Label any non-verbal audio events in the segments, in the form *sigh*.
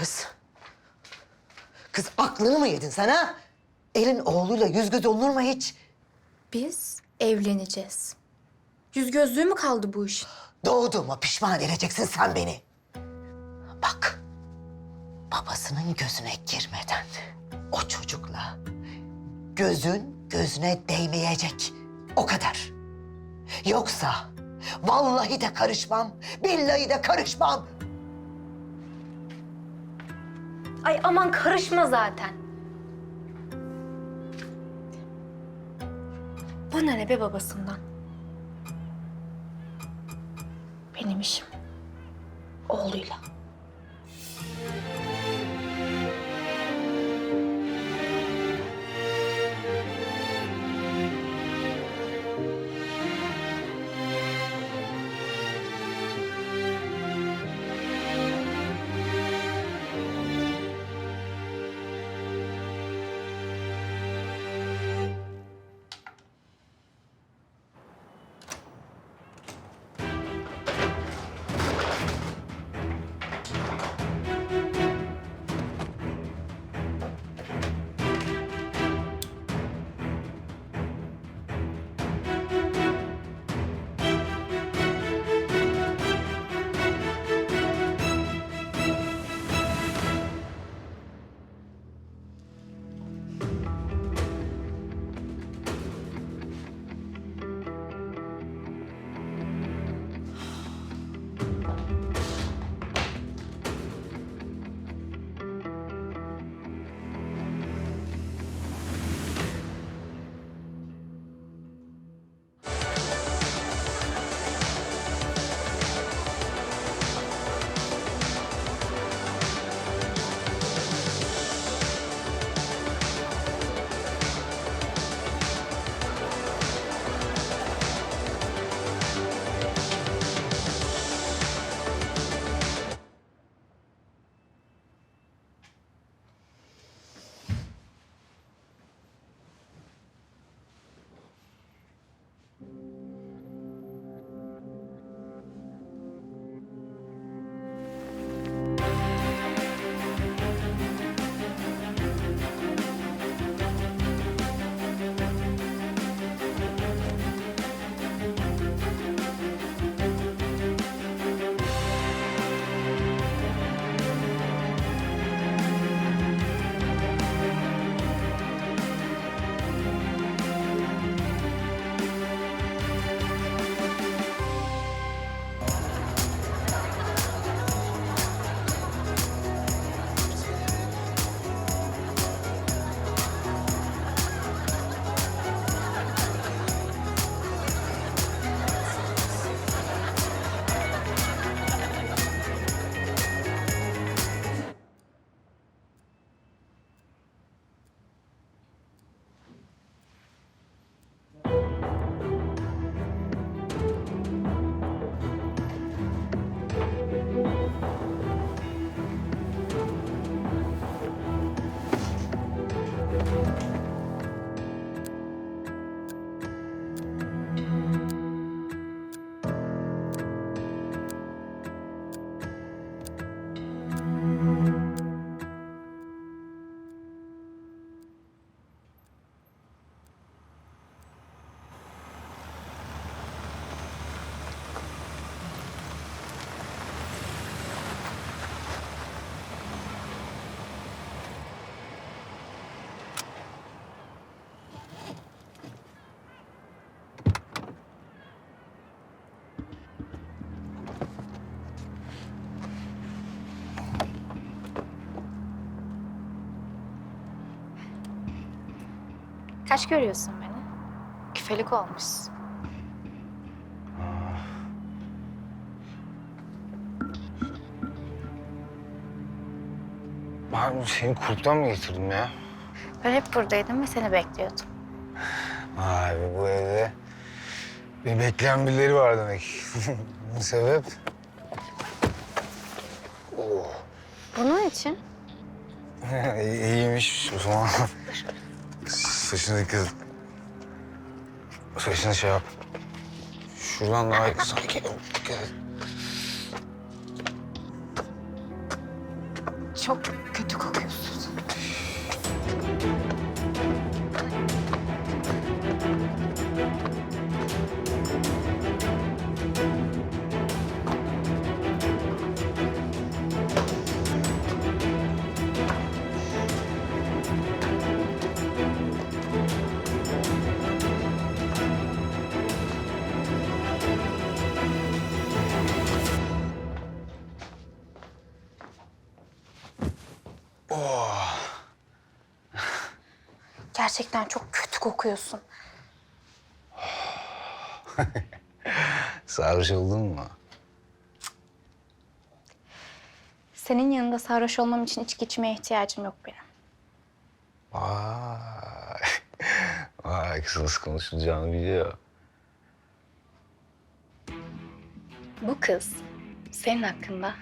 kız? Kız aklını mı yedin sen ha? Elin oğluyla yüz göz olunur mu hiç? Biz evleneceğiz. Yüz gözlüğü mü kaldı bu iş? Doğduğuma pişman edeceksin sen beni. Bak, babasının gözüne girmeden o çocukla gözün gözüne değmeyecek. O kadar. Yoksa vallahi de karışmam, billahi de karışmam. Ay aman karışma zaten. Bana ne be babasından? Benim işim. Oğluyla. Kaç görüyorsun beni? Küfelik olmuşsun. Ben seni kurttan mı getirdim ya? Ben hep buradaydım ve seni bekliyordum. Abi bu evde beni bekleyen birileri var demek. *laughs* Bu sebep? Bunun için? İyi- *laughs* İyiymiş o zaman. Saçını dikkat et. Saçını şey yap. Şuradan daha sanki. Çok kötü kokuyorsun. Gerçekten çok kötü kokuyorsun. *laughs* Sarhoş oldun mu? Senin yanında sarhoş olmam için içki içmeye ihtiyacım yok benim. Vay. *laughs* Vay kız nasıl konuşulacağını biliyor. Bu kız senin hakkında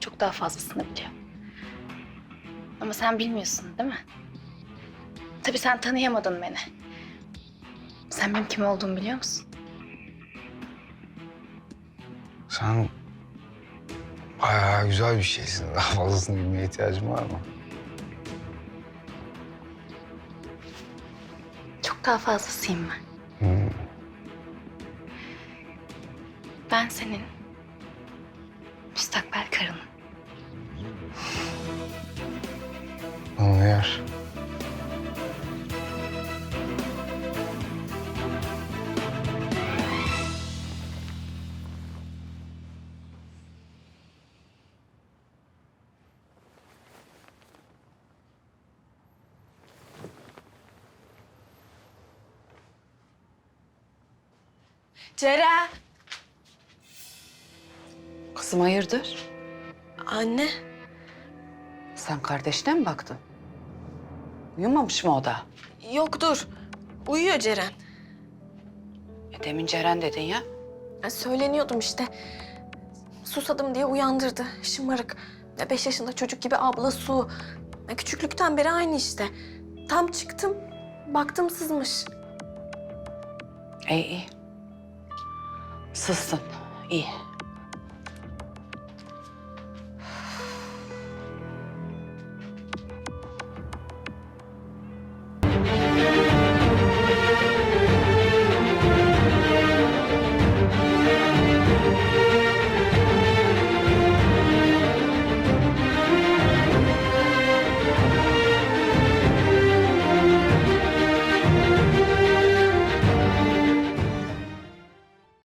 çok daha fazlasını biliyor. Ama sen bilmiyorsun değil mi? Tabii sen tanıyamadın beni. Sen benim kim olduğumu biliyor musun? Sen bayağı güzel bir şeysin. Daha fazlasını bilmeye ihtiyacın var mı? Çok daha fazlasıyım ben. Hmm. Ben senin müstakbel karınım. Anlıyor. Ceren. Kızım hayırdır? Anne. Sen kardeşine mi baktın? Uyumamış mı o da? Yok dur. Uyuyor Ceren. E, demin Ceren dedin ya. Ya söyleniyordum işte. Susadım diye uyandırdı. Şımarık. Ya Beş yaşında çocuk gibi abla su. Ya küçüklükten beri aynı işte. Tam çıktım. Baktım sızmış. İyi iyi. Sızsın. İyi.